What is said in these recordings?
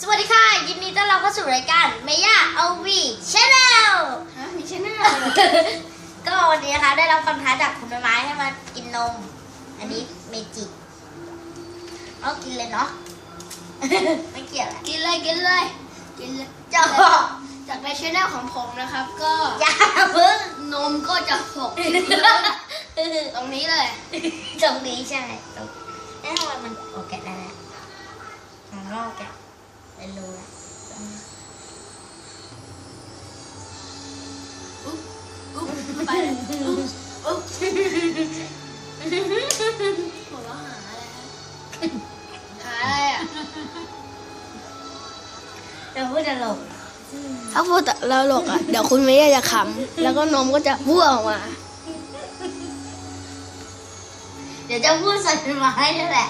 สวัสดีค่ะ ยินดีต้อนรับเข้าสู่รายการเมย่าเอาวีชแนลฮะมีชแนลก็วันนี้นะคะ ได้รับคำท้าจากคุณไม้ให้มากินนม อันนี้เมจิเอากินเลยเนาะไม่เกี่ยวแหละกินเลยกินเลยกินเลยเจ้าจากในชแนลของผมนะครับ ก็อย่าเพิ่งนมก็จะหกตรงนี้เลยตรงนี้ใช่ตรงเอ๊ะทำไมมันโอแก ไปเลยอุ๊บอุ๊บหัวเราะหาอะไรฮะหาอะไรอะเดี๋ยวพูดจะหลงถ้าพูดแต่เราหลกอะ เดี๋ยวคุณเมย์จะขำแล้วก็นมก็จะบ้วออกมา เดี๋ยวจะพูดใส่เป็นไม้นั่นแหละ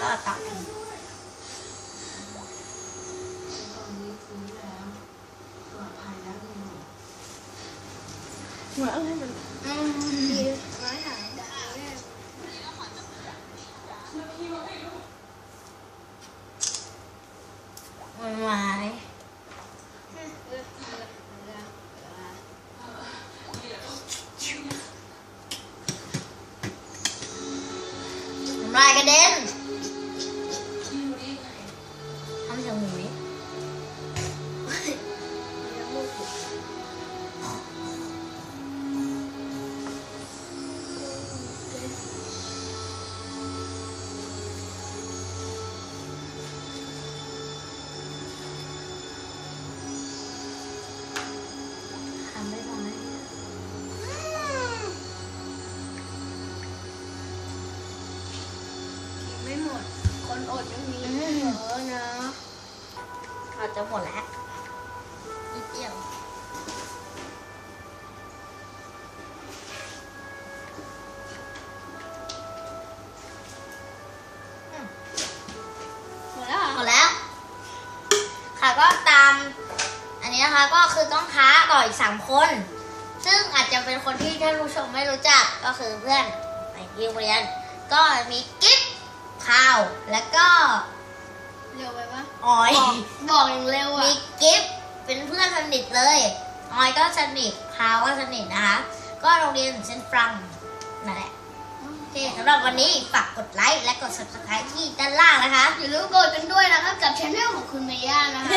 ก็ต่อกันหัวอะไรมันดีไม้หายได้แน่มันไม้ลายกระเด็น หมด คนอดยังมีเยอะนะอาจจะหมดแล้วนิดเดียวหมดแล้วหมดแล้ว ค่ะก็ตาม อันนี้นะคะก็คือต้องท้าต่ออีกสามคน ซึ่งอาจจะเป็นคนที่ท่านผู้ชมไม่รู้จักก็คือเพื่อนในที่โรงเรียน ก็มีกิฟ ข้าว แล้วก็เร็วไปปะออย บอกบอกอย่างเร็วอะ มีกิฟเป็นเพื่อนสนิทเลย ออยก็สนิทพาวก็สนิทนะคะ ก็โรงเรียนเซนฟรังนั่นแหละ โอเคสำหรับวันนี้ฝากกดไลค์และกด subscribe ที่ด้านล่างนะคะ อย่าลืมกดกันด้วยนะครับกับช anel ของคุณเมย่านะคะ